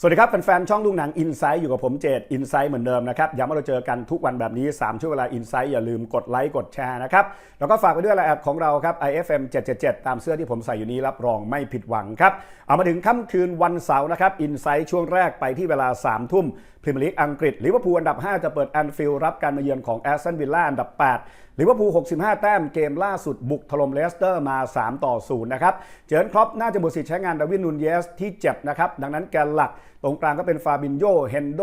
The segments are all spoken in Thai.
สวัสดีครับแฟนๆช่องดูหนัง Insight อยู่กับผมเจด Insight เหมือนเดิมนะครับย้ำว่าเราเจอกันทุกวันแบบนี้ 3 ช่วงเวลา Insight อย่าลืมกดไลค์กดแชร์นะครับ แล้วก็ฝากไปด้วยลน์แอดของเราครับ IFM 777 ตามเสื้อที่ผมใส่อยู่นี้รับรองไม่ผิดหวังครับ เอามาถึงค่ำคืนวันเสาร์นะครับ Insight ช่วงแรกไปที่เวลา 3 ทุ่มพรีเมียร์ลีกอังกฤษลิเวอร์พูลอันดับ 5 จะเปิดแอนฟิลด์รับการมาเยือนของแอสตันวิลล่าอันดับ 8ลิเวอร์พูล 65 แต้ม เกมล่าสุดบุกถล่มเลสเตอร์มา 3 ต่อ 0 นะครับ เจอร์นครอปน่าจะหมดสิทธิ์ใช้งานดาวินนูนเยสที่เจ็บนะครับ ดังนั้นแกนหลักตรงกลางก็เป็นฟาบินโยเฮนโด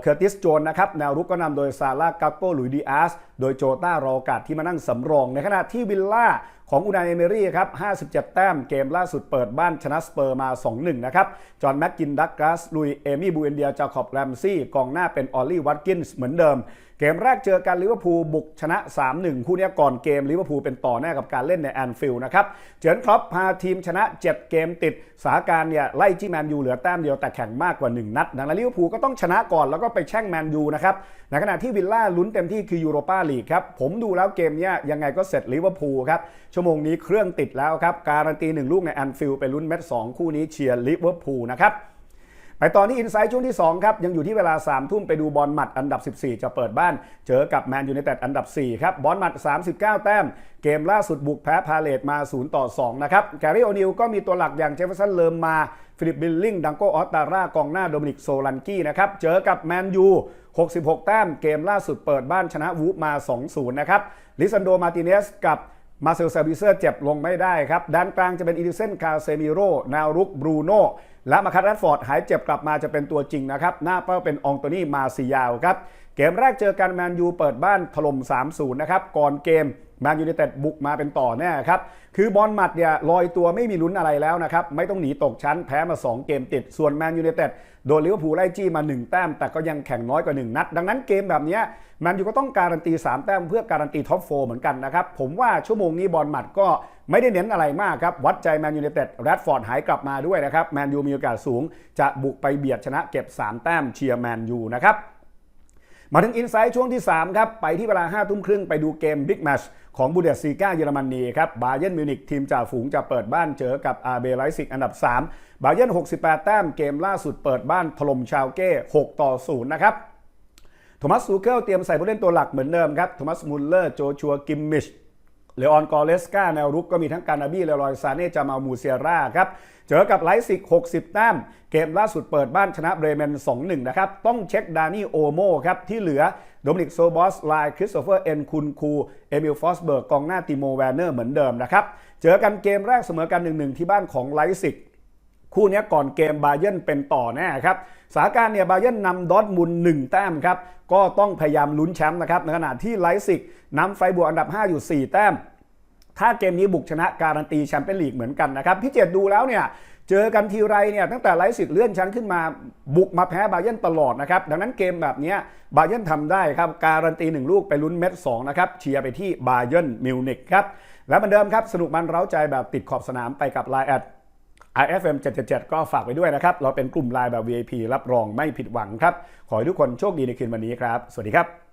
เคอร์ติสโจนนะครับแนวรุกก็นำโดยซาร่ากัปโปหลุยดีอาสโดยโจต้ารอกาสที่มานั่งสำรอง ในขณะที่วิลล่าของอุนายเอเมรี่ครับ 57 แต้มเกมล่าสุดเปิดบ้านชนะสเปอร์มา 2-1 นะครับ จอห์นแม็กกินดักกัสลุย เอมี่บูเอนเดียจาคอบแรมซี่ กองหน้าเป็นออลลี่วัตกินส์เหมือนเดิมเกมแรกเจอกันลิเวอร์พูลบุกชนะ 3-1 คู่นี้ก่อนเกมลิเวอร์พูลเป็นต่อแน่กับการเล่นในแอนฟิลด์นะครับ เจิร์นครอปพาทีมชนะ 7 เกมติด สาการเนี่ยไล่จี้แมนยูเหลือแต้มเดียวแต่แข่งมากกว่า 1 นัด ดังนั้นลิเวอร์พูลก็ต้องชนะก่อนแล้วก็ไปแช่งแมนยูนะครับ ในขณะที่วิลล่าลุ้นเต็มที่คือยูโรปาลีกครับ ผมดูแล้วเกมเนี้ยยังไงก็เสร็จลิเวอร์พูลครับ ชั่วโมงนี้เครื่องติดแล้วครับ การันตีหนึ่งลูกในแอนฟิลด์ไปลุ้นเม็ดสองคู่นี้เชียร์ลิเวอร์พูลนะครับ ไปตอนที่อินไซต์ช่วงที่ 2 ครับ ยังอยู่ที่เวลา 3 ทุ่มไปดูบอลหมัดอันดับ 14 จะเปิดบ้าน เจอกับแมนยูไนเต็ดอันดับ 4 ครับ บอลหมัด 39 แต้ม เกมล่าสุดบุกแพ้พาเลตมา 0 ต่อ 2 นะครับแกรี่โอนิลก็มีตัวหลักอย่างเจฟเฟอร์สันเลิมมาฟิลิปบิลลิงดังโกออสตาร่ากองหน้าโดมินิกโซลันกี้นะครับเจอกับแมนยู66 แต้ม เกมล่าสุดเปิดบ้านชนะวูฟมา 2-0 นะครับลิซันโดมาติเนสกับ มาเซลซาบิเซอร์เจ็บลงไม่ได้ครับด้านกลางจะเป็นอีลิเซนคาเซมิโรนวรุกบรูโนและมาคัตแรดฟอร์ดหายเจ็บกลับมาจะเป็นตัวจริงนะครับ หน้าเป้าเป็นองโตนี่มาซิยาวครับ เกมแรกเจอกันแมนยูเปิดบ้านถล่ม 3-0 นะครับ ก่อนเกม มนยูไนเต็ดบุกมาเป็นต่อแน่ครับ คือบอลหมัดเนี่ยลอยตัวไม่มีลุ้นอะไรแล้วนะครับ ไม่ต้องหนีตกชั้นแพ้มา 2 เกมติด ส่วนแมนยูไนเต็ดโดนลิเวอร์พูลไล่จี้มา 1 แต้ม แต่ก็ยังแข่งน้อยกว่า 1 นัด ดังนั้นเกมแบบนี้แมนยูก็ต้องการันตี 3 แต้มเพื่อการันตีท็อปโฟเหมือนกันนะครับ ผมว่าชั่วโมงนี้บอลหมัดก็ไม่ได้เน้นอะไรมากครับ วัดใจแมนยูไนเต็ดแรดฟอร์ดหายกลับมาด้วยนะครับแมนยูมีโอกาสสูง จะบุกไปเบียดชนะเก็บ 3 แต้มเชียร์แมนยูนะครับมาถึงอินไซต์ช่วงที่3ครับไปที่เวลา5ทุ่มครึ่งไปดูเกมบิ๊กแมช ของบูเดสซีกาเยอรมนีครับบาเยนมิวนิกทีมจ่าฝูงจะเปิดบ้านเจอกับอาเบไลซิกอันดับ 3 บาเยน68 แต้มเกมล่าสุดเปิดบ้านถล่มชาวเก้ 6 ต่อ 0 นะครับโทมัสซูเคิลเตรียมใส่ผู้เล่นตัวหลักเหมือนเดิมครับโทมัสมุลเลอร์โจชัวกิมมิช เลออนกอเลสกาแนวรุกก็มีทั้งการนาบี้เลรอยซาเน่จามามูเซียร่าครับเจอกับไลซิก 60 แต้ม เกมล่าสุดเปิดบ้านชนะเบรเมน 2-1 นะครับ ต้องเช็คดานี่โอโมครับ ที่เหลือโดมินิกโซบอสไลคริสโตเฟอร์ เอ็นคุนคู เอมิลฟอสเบิร์ก กองหน้าติโมแวนเนอร์เหมือนเดิมนะครับ เจอกันเกมแรกเสมอกัน 1-1 ที่บ้านของไลซิก คู่นี้ก่อนเกมบาเย r n เป็นต่อแน่ครับสถานการณ์เนี่ยบาเย r n นำดอร์ทมุนหนึ่งแต้มครับก็ต้องพยายามลุ้นแชมป์นะครับในขณะที่ไลซิกนำไฟบวกอันดับ 5 อยู่ 4 แต้ม ถ้าเกมนี้บุกชนะการันตีแชมเปี้ยนลีกเหมือนกันนะครับพี่เจดดูแล้วเนี่ยเจอกันทีไรเนี่ยตั้งแต่ไลซิกเลื่อนชั้นขึ้นมาบุกมาแพ้บาเย r n ตลอดนะครับดังนั้นเกมแบบนี้บาเย r n ทำได้ครับการันตี 1 ลูกไปลุ้นเม็ด2นะครับเชียร์ไปที่บาเย r n มิวนิกครับและเหมือนเดิมครับสนุกมันเร้าใจแบบติดขอบสนามไปกับไลน์แอด IFM 777 ก็ฝากไปด้วยนะครับ เราเป็นกลุ่มไลน์แบบ VIP รับรองไม่ผิดหวังครับ ขอให้ทุกคนโชคดีในคืนวันนี้ครับ สวัสดีครับ